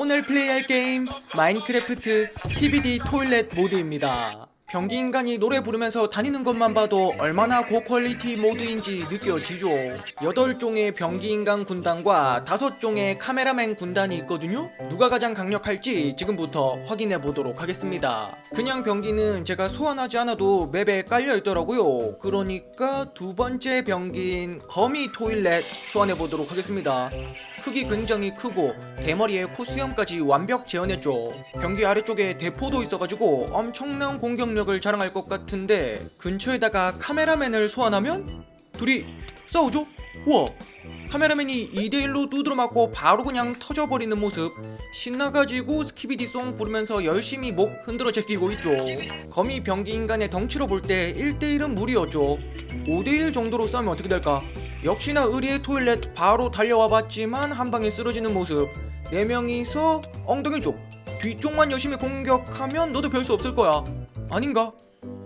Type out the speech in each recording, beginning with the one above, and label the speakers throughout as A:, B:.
A: 오늘 플레이할 게임 마인크래프트 스키비디 토일렛 모드입니다. 변기 인간이 노래 부르면서 다니는 것만 봐도 얼마나 고퀄리티 모드인지 느껴지죠. 8종의 변기 인간 군단과 5종의 카메라맨 군단이 있거든요. 누가 가장 강력할지 지금부터 확인해 보도록 하겠습니다. 그냥 변기는 제가 소환하지 않아도 맵에 깔려 있더라고요. 그러니까 두 번째 변기인 거미 토일렛 소환해 보도록 하겠습니다. 크기 굉장히 크고 대머리에 코스염까지 완벽 재현했죠. 변기 아래쪽에 대포도 있어가지고 엄청난 공격력 을 자랑할 것 같은데 근처에다가 카메라맨을 소환하면 둘이 싸우죠? 우와 카메라맨이 2대1로 두드러 맞고 바로 그냥 터져버리는 모습. 신나가지고 스키비디송 부르면서 열심히 목 흔들어 제끼고 있죠. 거미 변기 인간의 덩치로 볼 때 1대1은 무리였죠. 5대1 정도로 싸우면 어떻게 될까? 역시나 의리의 토일렛 바로 달려와 봤지만 한 방에 쓰러지는 모습. 4명이서 엉덩이 쪽 뒤쪽만 열심히 공격하면 너도 별 수 없을 거야 아닌가?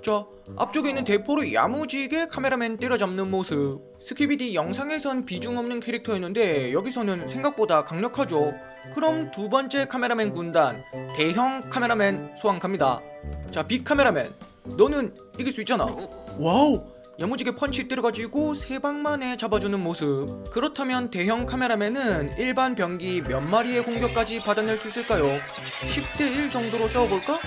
A: 자 앞쪽에 있는 대포로 야무지게 카메라맨 때려잡는 모습 스키비디 영상에선 비중 없는 캐릭터였는데 여기서는 생각보다 강력하죠 그럼 두 번째 카메라맨 군단 대형 카메라맨 소환 갑니다 자 빅 카메라맨 너는 이길 수 있잖아 와우 야무지게 펀치 때려가지고 세 방만에 잡아주는 모습 그렇다면 대형 카메라맨은 일반 병기 몇 마리의 공격까지 받아낼 수 있을까요? 10대1 정도로 싸워볼까?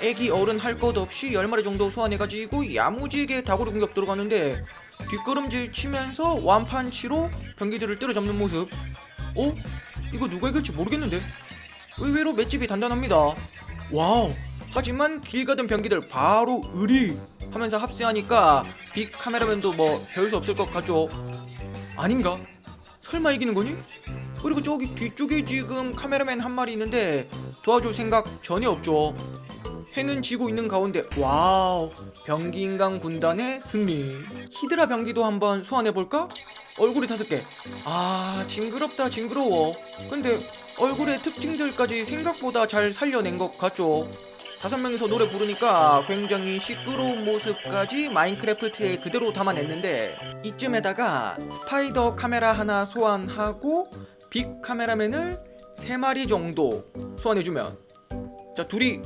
A: 애기 어른 할 것 없이 10마리 정도 소환해가지고 야무지게 다구리 공격 들어가는데 뒷걸음질 치면서 완판치로 병기들을 때려잡는 모습 어? 이거 누가 이길지 모르겠는데 의외로 맷집이 단단합니다 와우 하지만 길 가던 병기들 바로 의리 하면서 합세하니까 빅 카메라맨도 뭐 배울 수 없을 것 같죠 아닌가? 설마 이기는 거니? 그리고 저기 뒤쪽에 지금 카메라맨 한 마리 있는데 도와줄 생각 전혀 없죠 해는 지고 있는 가운데 와우 병기 인간 군단의 승리. 히드라 병기도 한번 소환해볼까? 얼굴이 다섯 개아 징그럽다 징그러워. 근데 얼굴의 특징들까지 생각보다 잘 살려낸 것 같죠? 다섯 명이서 노래 부르니까 굉장히 시끄러운 모습까지 마인크래프트에 그대로 담아냈는데 이쯤에다가 스파이더 카메라 하나 소환하고 빅 카메라맨을 세 마리 정도 소환해주면. 자 둘이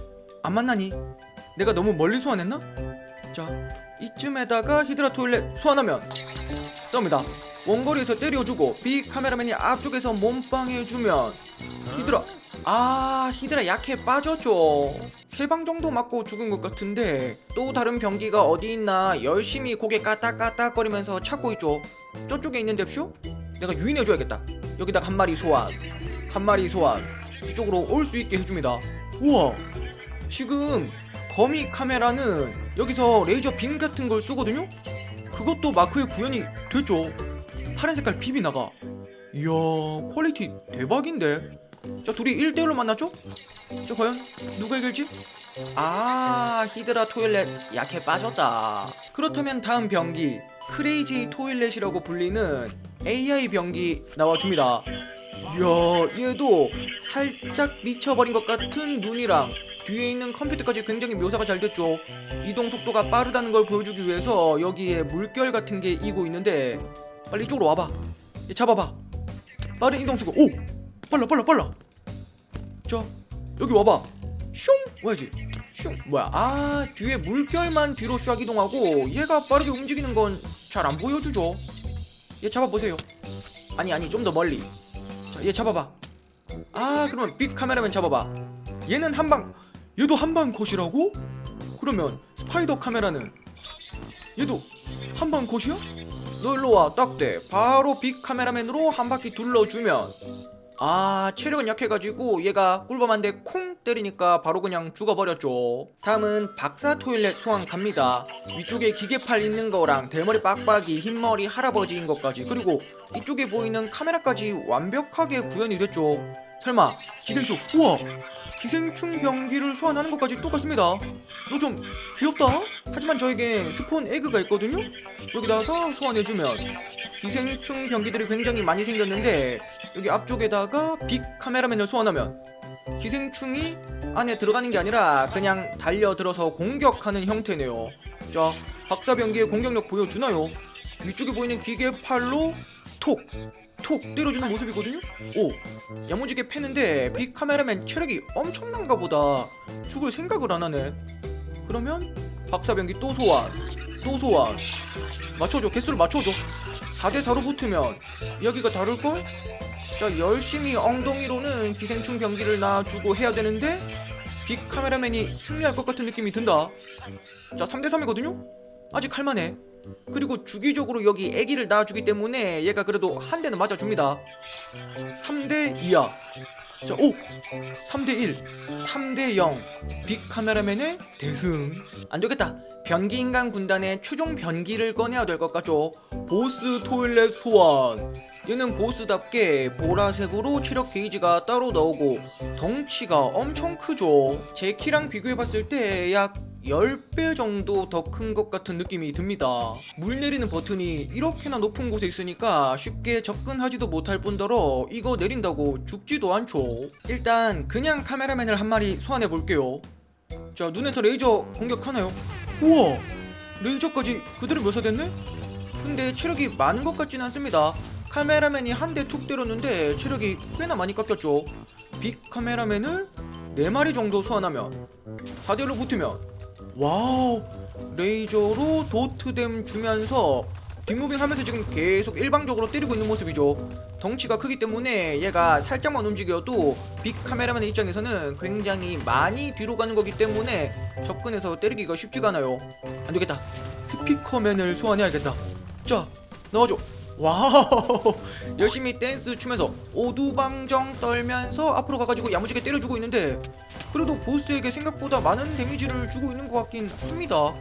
A: 안 만나니? 내가 너무 멀리 소환했나? 자 이쯤에다가 히드라 토일렛 소환하면 싸웁니다. 원거리에서 때려주고 빅 카메라맨이 앞쪽에서 몸빵해주면 히드라. 아 히드라 약해 빠졌죠 세 방 정도 맞고 죽은 것 같은데 또 다른 병기가 어디 있나 열심히 고개 까딱까딱거리면서 찾고 있죠. 저쪽에 있는 뎁쇼? 내가 유인해줘야겠다. 여기다가 한 마리 소환. 한 마리 소환. 이쪽으로 올 수 있게 해줍니다. 우와 지금 거미 카메라는 여기서 레이저 빔 같은 걸 쏘거든요? 그것도 마크에 구현이 됐죠. 파란 색깔 빔이 나가. 이야 퀄리티 대박인데. 자 둘이 1대1로 만났죠? 자 과연 누가 이길지? 아 히드라 토일렛 약해 빠졌다. 그렇다면 다음 병기 크레이지 토일렛이라고 불리는 AI 병기 나와줍니다. 이야 얘도 살짝 미쳐버린 것 같은 눈이랑 뒤에 있는 컴퓨터까지 굉장히 묘사가 잘 됐죠. 이동 속도가 빠르다는 걸 보여주기 위해서 여기에 물결 같은 게 이고 있는데 빨리 이쪽으로 와봐. 얘 잡아봐. 빠른 이동 속도. 오! 빨라 빨라 빨라. 자 여기 와봐. 슝! 뭐야지. 슝! 뭐야? 아 뒤에 물결만 뒤로 샥 이동하고 얘가 빠르게 움직이는 건 잘 안 보여주죠. 얘 잡아보세요. 아니 아니 좀 더 멀리. 자 얘 잡아봐. 아 그러면 빅 카메라맨 잡아봐. 얘는 한방 얘도 한방 컷이라고? 그러면 스파이더 카메라는 얘도 한방 컷이야? 너 일로 와 딱대 바로 빅 카메라맨으로 한 바퀴 둘러주면. 아 체력은 약해가지고 얘가 꿀밤한데 콩 때리니까 바로 그냥 죽어버렸죠. 다음은 박사 토일렛 소환 갑니다. 위쪽에 기계팔 있는 거랑 대머리 빡빡이 흰머리 할아버지인 것까지. 그리고 이쪽에 보이는 카메라까지 완벽하게 구현이 됐죠. 설마 기생충 우와 기생충 병기를 소환하는 것까지 똑같습니다. 너 좀 귀엽다. 하지만 저에게 스폰 에그가 있거든요. 여기다가 소환해주면 기생충 병기들이 굉장히 많이 생겼는데 여기 앞쪽에다가 빅 카메라맨을 소환하면 기생충이 안에 들어가는 게 아니라 그냥 달려들어서 공격하는 형태네요. 자 박사 병기의 공격력 보여주나요? 위쪽에 보이는 기계 팔로 톡 톡 때려주는 모습이거든요. 오 야무지게 패는데 빅 카메라맨 체력이 엄청난가 보다. 죽을 생각을 안 하네. 그러면 박사병기 또 소환, 또 소환. 맞춰줘 개수를 맞춰줘. 4대 4로 붙으면 이야기가 다를걸? 자 열심히 엉덩이로는 기생충 병기를 놔주고 해야 되는데 빅 카메라맨이 승리할 것 같은 느낌이 든다. 자 3대 3이거든요. 아직 할만해. 그리고 주기적으로 여기 애기를 낳아주기 때문에 얘가 그래도 한 대는 맞아 줍니다. 3대 2야. 자, 오! 3대 1, 3대 0. 빅 카메라맨의 대승. 안 되겠다. 변기 인간 군단의 최종 변기를 꺼내야 될 것 같죠. 보스 토일렛 소환. 얘는 보스답게 보라색으로 체력 게이지가 따로 나오고 덩치가 엄청 크죠. 제 키랑 비교해봤을 때 약 10배 정도 더 큰 것 같은 느낌이 듭니다. 물 내리는 버튼이 이렇게나 높은 곳에 있으니까 쉽게 접근하지도 못할 뿐더러 이거 내린다고 죽지도 않죠. 일단 그냥 카메라맨을 한 마리 소환해 볼게요. 자 눈에서 레이저 공격하나요? 우와 레이저까지 그대로 묘사됐네? 근데 체력이 많은 것 같진 않습니다. 카메라맨이 한 대 툭 때렸는데 체력이 꽤나 많이 깎였죠. 빅 카메라맨을 4마리 정도 소환하면 4대로 붙으면 와우. 레이저로 도트댐 주면서 뒷무빙 하면서 지금 계속 일방적으로 때리고 있는 모습이죠. 덩치가 크기 때문에 얘가 살짝만 움직여도 빅 카메라맨의 입장에서는 굉장히 많이 뒤로 가는 거기 때문에 접근해서 때리기가 쉽지가 않아요. 안되겠다. 스피커맨을 소환해야겠다. 자 나와줘 와우. 열심히 댄스 추면서 오두방정 떨면서 앞으로 가가지고 야무지게 때려주고 있는데 그래도 보스에게 생각보다 많은 데미지를 주고 있는 것 같긴 합니다.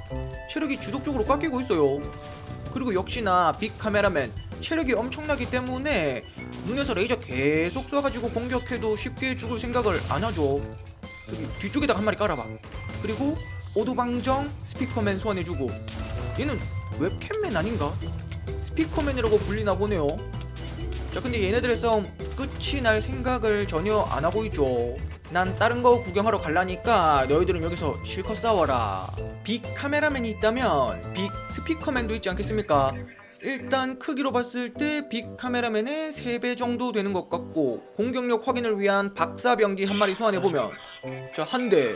A: 체력이 주독적으로 깎이고 있어요. 그리고 역시나 빅 카메라맨 체력이 엄청나기 때문에 눈에서 레이저 계속 쏴가지고 공격해도 쉽게 죽을 생각을 안 하죠. 여기 뒤쪽에다가 한 마리 깔아봐. 그리고 오두방정 스피커맨 소환해주고. 얘는 웹캠맨 아닌가? 스피커맨이라고 불리나 보네요. 자, 근데 얘네들의 싸움 끝이 날 생각을 전혀 안 하고 있죠. 난 다른 거 구경하러 갈라니까 너희들은 여기서 실컷 싸워라. 빅 카메라맨이 있다면 빅 스피커맨도 있지 않겠습니까? 일단 크기로 봤을 때 빅 카메라맨의 3배 정도 되는 것 같고 공격력 확인을 위한 박사병기 한 마리 소환해보면 자, 한 대,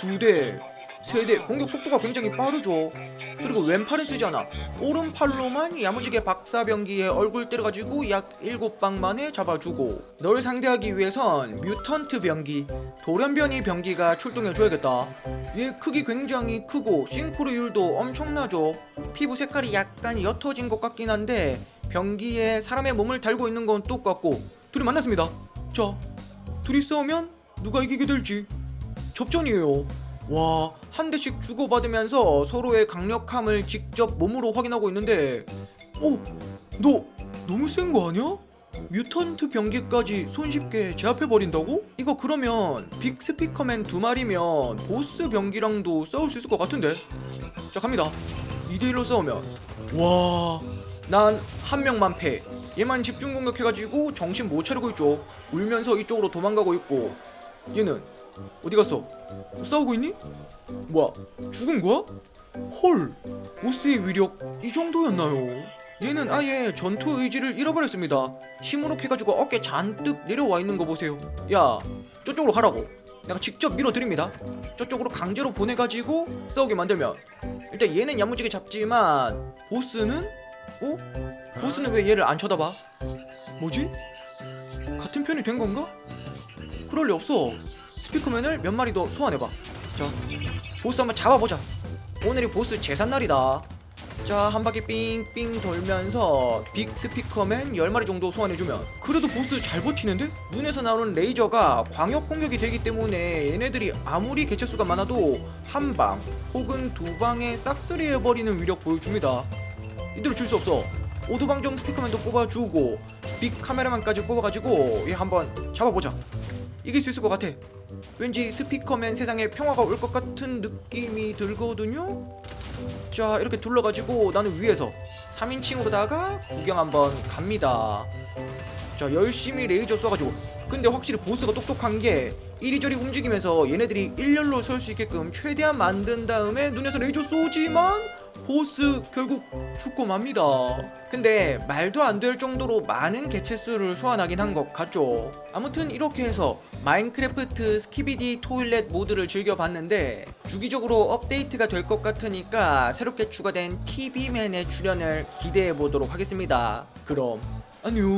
A: 두 대, 세대 공격 속도가 굉장히 빠르죠. 그리고 왼팔은 쓰지 않아. 오른팔로만 야무지게 박사병기에 얼굴 때려가지고 약 7방 만에 잡아주고 널 상대하기 위해선 뮤턴트 병기, 돌연변이 병기가 출동해줘야겠다. 얘 크기 굉장히 크고 싱크로율도 엄청나죠. 피부 색깔이 약간 옅어진 것 같긴 한데 병기에 사람의 몸을 달고 있는 건 똑같고 둘이 만났습니다. 자, 둘이 싸우면 누가 이기게 될지 접전이에요. 와, 한 대씩 주고받으면서 서로의 강력함을 직접 몸으로 확인하고 있는데, 오, 너 너무 센 거 아니야? 뮤턴트 병기까지 손쉽게 제압해버린다고? 이거 그러면 빅 스피커맨 두 마리면 보스 병기랑도 싸울 수 있을 것 같은데? 자, 갑니다. 2대1로 싸우면, 와, 난 한 명만 패. 얘만 집중 공격해가지고 정신 못 차리고 있죠. 울면서 이쪽으로 도망가고 있고, 얘는 어디 갔어? 싸우고 있니? 뭐야 죽은 거야? 헐 보스의 위력 이 정도였나요? 얘는 아예 전투 의지를 잃어버렸습니다 시무룩해가지고 어깨 잔뜩 내려와 있는 거 보세요 야 저쪽으로 가라고 내가 직접 밀어드립니다 저쪽으로 강제로 보내가지고 싸우게 만들면 일단 얘는 야무지게 잡지만 보스는? 어? 보스는 왜 얘를 안 쳐다봐? 뭐지? 같은 편이 된 건가? 그럴 리 없어 스피커맨을 몇 마리 더 소환해봐. 자 보스 한번 잡아보자. 오늘이 보스 제삿날이다. 자 한 바퀴 삥삥 돌면서 빅 스피커맨 10마리 정도 소환해주면. 그래도 보스 잘 버티는데? 눈에서 나오는 레이저가 광역 공격이 되기 때문에 얘네들이 아무리 개체수가 많아도 한 방 혹은 두 방에 싹쓸이 해버리는 위력 보여줍니다. 이대로 줄 수 없어. 오두방정 스피커맨도 뽑아주고 빅 카메라만까지 뽑아가지고 얘 한번 잡아보자. 이길 수 있을 것 같아. 왠지 스피커맨 세상에 평화가 올 것 같은 느낌이 들거든요. 자 이렇게 둘러가지고 나는 위에서 3인칭으로다가 구경 한번 갑니다. 자 열심히 레이저 쏴가지고 근데 확실히 보스가 똑똑한 게 이리저리 움직이면서 얘네들이 일렬로 설 수 있게끔 최대한 만든 다음에 눈에서 레이저 쏘지만 보스 결국 죽고 맙니다. 근데 말도 안 될 정도로 많은 개체수를 소환하긴 한 것 같죠. 아무튼 이렇게 해서 마인크래프트 스키비디 토일렛 모드를 즐겨봤는데 주기적으로 업데이트가 될 것 같으니까 새롭게 추가된 TV맨의 출연을 기대해 보도록 하겠습니다. 그럼 안녕.